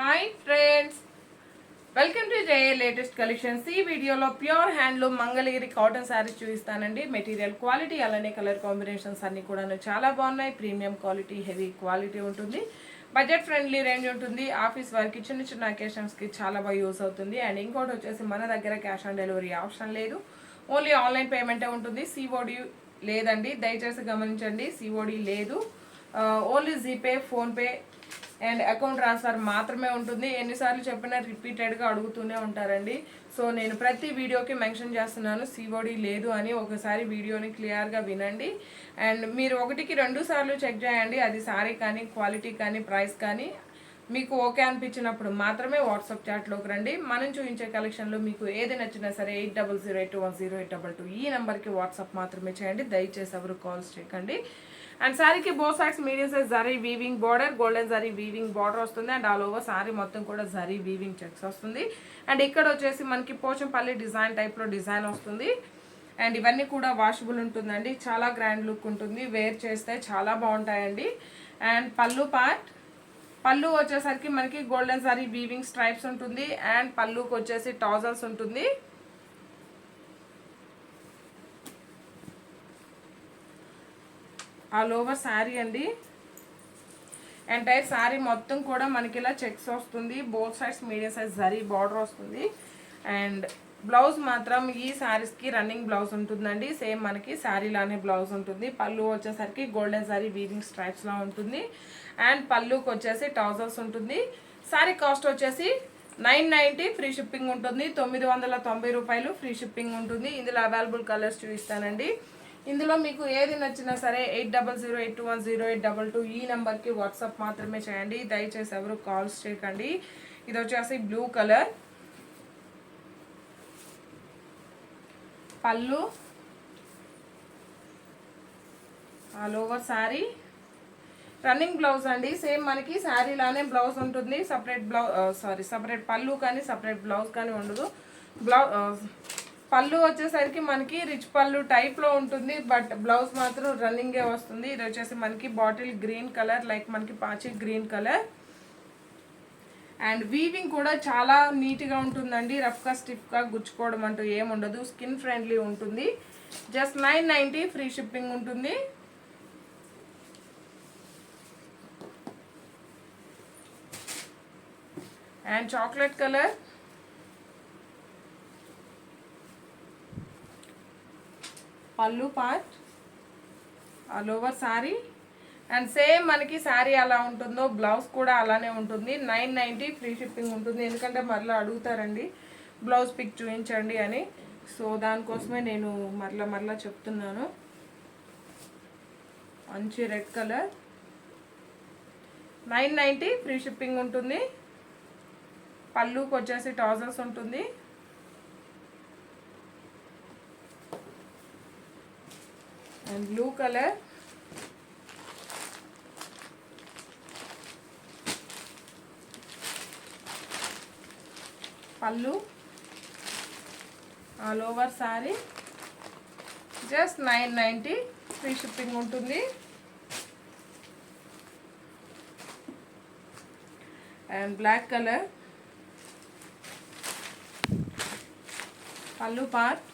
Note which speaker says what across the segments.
Speaker 1: Hi friends welcome to J latest collections ఈ వీడియోలో pure handloom Mangalagiri cotton saris చూపిస్తానండి material quality అలానే colour combinations అన్నీ కూడా చాలా బాగున్నాయి. ప్రీమియం క్వాలిటీ హెవీ క్వాలిటీ ఉంటుంది. బడ్జెట్ ఫ్రెండ్లీ రేంజ్ ఉంటుంది. ఆఫీస్ వర్క్కి చిన్న చిన్న అకేషన్స్కి చాలా బాగా యూస్ అవుతుంది. అండ్ ఇంకోటి వచ్చేసి మన దగ్గర క్యాష్ ఆన్ డెలివరీ ఆప్షన్ లేదు. ఓన్లీ ఆన్లైన్ పేమెంటే ఉంటుంది. సిఓడి లేదండి. దయచేసి గమనించండి. సిఓడి లేదు. Only GPay PhonePe and account transfer మాత్రమే ఉంటుంది. ఎన్నిసార్లు చెప్పినా రిపీటెడ్గా అడుగుతూనే ఉంటారండి. సో నేను ప్రతి వీడియోకి మెన్షన్ చేస్తున్నాను. సిఓడి లేదు అని ఒకసారి వీడియోని క్లియర్గా వినండి. అండ్ మీరు ఒకటికి రెండు సార్లు చెక్ చేయండి. అది సారీ కానీ క్వాలిటీ కానీ ప్రైస్ కానీ మీకు ఓకే అనిపించినప్పుడు మాత్రమే వాట్సాప్ చాట్లోకి రండి. మనం చూపించే కలెక్షన్లో మీకు ఏది నచ్చినా సరే eight double zero eight one zero eight double two ఈ నెంబర్కి వాట్సాప్ మాత్రమే చేయండి. దయచేసి ఎవరు కాల్స్ చేయకండి. అండ్ శారీకి both sides medium size zari weaving border golden zari weaving border వస్తుంది. అండ్ ఆల్ ఓవర్ శారీ మొత్తం కూడా జరీ వీవింగ్ చెక్స్ వస్తుంది. అండ్ ఇక్కడ వచ్చేసి మనకి పోచంపల్లి డిజైన్ టైప్లో డిజైన్ వస్తుంది. అండ్ ఇవన్నీ కూడా వాషబుల్ ఉంటుందండి. చాలా గ్రాండ్ లుక్ ఉంటుంది. వేర్ చేస్తే చాలా బాగుంటాయండి. అండ్ పళ్ళు పార్ట్ పళ్ళు వచ్చేసరికి మనకి గోల్డెన్ సారీ వీవింగ్ స్ట్రైప్స్ ఉంటుంది అండ్ పళ్ళుకి వచ్చేసి టాజల్స్ ఉంటుంది. ఆల్ ఓవర్ శారీ అండి. ఎంటైర్ శారీ మొత్తం కూడా మనకి ఇలా చెక్స్ వస్తుంది. Both sides medium size zari border వస్తుంది. అండ్ బ్లౌజ్ మాత్రం ఈ శారీస్కి రన్నింగ్ బ్లౌజ్ ఉంటుందండి. సేమ్ మనకి శారీలానే బ్లౌజ్ ఉంటుంది. పళ్ళు వచ్చేసరికి గోల్డెన్ శారీ వీవింగ్ స్ట్రైప్స్లా ఉంటుంది. అండ్ పళ్ళుకి వచ్చేసి ట్రౌజర్స్ ఉంటుంది. శారీ కాస్ట్ వచ్చేసి నైన్ నైంటీ ఫ్రీ షిప్పింగ్ ఉంటుంది. తొమ్మిది వందల తొంభై రూపాయలు ఫ్రీ షిప్పింగ్ ఉంటుంది. ఇందులో అవైలబుల్ కలర్స్ చూపిస్తానండి. ఇందులో మీకు ఏది నచ్చినా సరే eight double zero eight one zero eight double two ఈ నెంబర్కి వాట్సాప్ మాత్రమే చేయండి. దయచేసి ఎవరు కాల్స్ చేయకండి. ఇది వచ్చేసి blue colour. Pallu. All over sari. Running blouse అండి. సేమ్ మనకి శారీలానే బ్లౌజ్ ఉంటుంది. Separate blouse sari separate pallu కానీ సపరేట్ బ్లౌజ్ కానీ ఉండదు. బ్లౌజ్ పళ్ళు వచ్చేసరికి మనకి రిచ్ పళ్ళు టైప్లో ఉంటుంది. బట్ బ్లౌజ్ మాత్రం రన్నింగే వస్తుంది. ఇది వచ్చేసి మనకి బాటిల్ గ్రీన్ కలర్ లైక్ మనకి పాచి గ్రీన్ కలర్. అండ్ వీవింగ్ కూడా చాలా నీట్గా ఉంటుందండి. రఫ్గా స్టిఫ్గా గుచ్చుకోవడం అంటూ ఏముండదు స్కిన్ ఫ్రెండ్లీ ఉంటుంది. Just nine ninety free shipping ఉంటుంది. And chocolate colour. Pallu part. All over sari. And same మనకి శారీ ఎలా ఉంటుందో బ్లౌజ్ కూడా అలానే ఉంటుంది. నైన్ నైంటీ ఫ్రీ షిప్పింగ్ ఉంటుంది. ఎందుకంటే మరలా అడుగుతారండి బ్లౌజ్ పిక్ చూపించండి అని. సో దానికోసమే నేను మరలా మరలా చెప్తున్నాను. మంచి red colour nine ninety free shipping ఉంటుంది. పళ్ళుకి వచ్చేసి ట్రౌజర్స్ ఉంటుంది. And blue colour pallu all over sari just nine ninety free shipping ఉంటుంది. And black colour. Pallu part.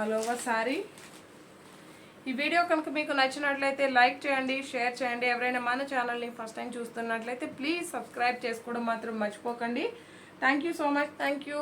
Speaker 1: All over sari ఈ వీడియో కనుక మీకు నచ్చినట్లయితే లైక్ చేయండి షేర్ చేయండి. ఎవరైనా మన ఛానల్ని ఫస్ట్ టైం చూస్తున్నట్లయితే ప్లీజ్ సబ్స్క్రైబ్ చేసుకోవడం మాత్రం మర్చిపోకండి. Thank you so much thank you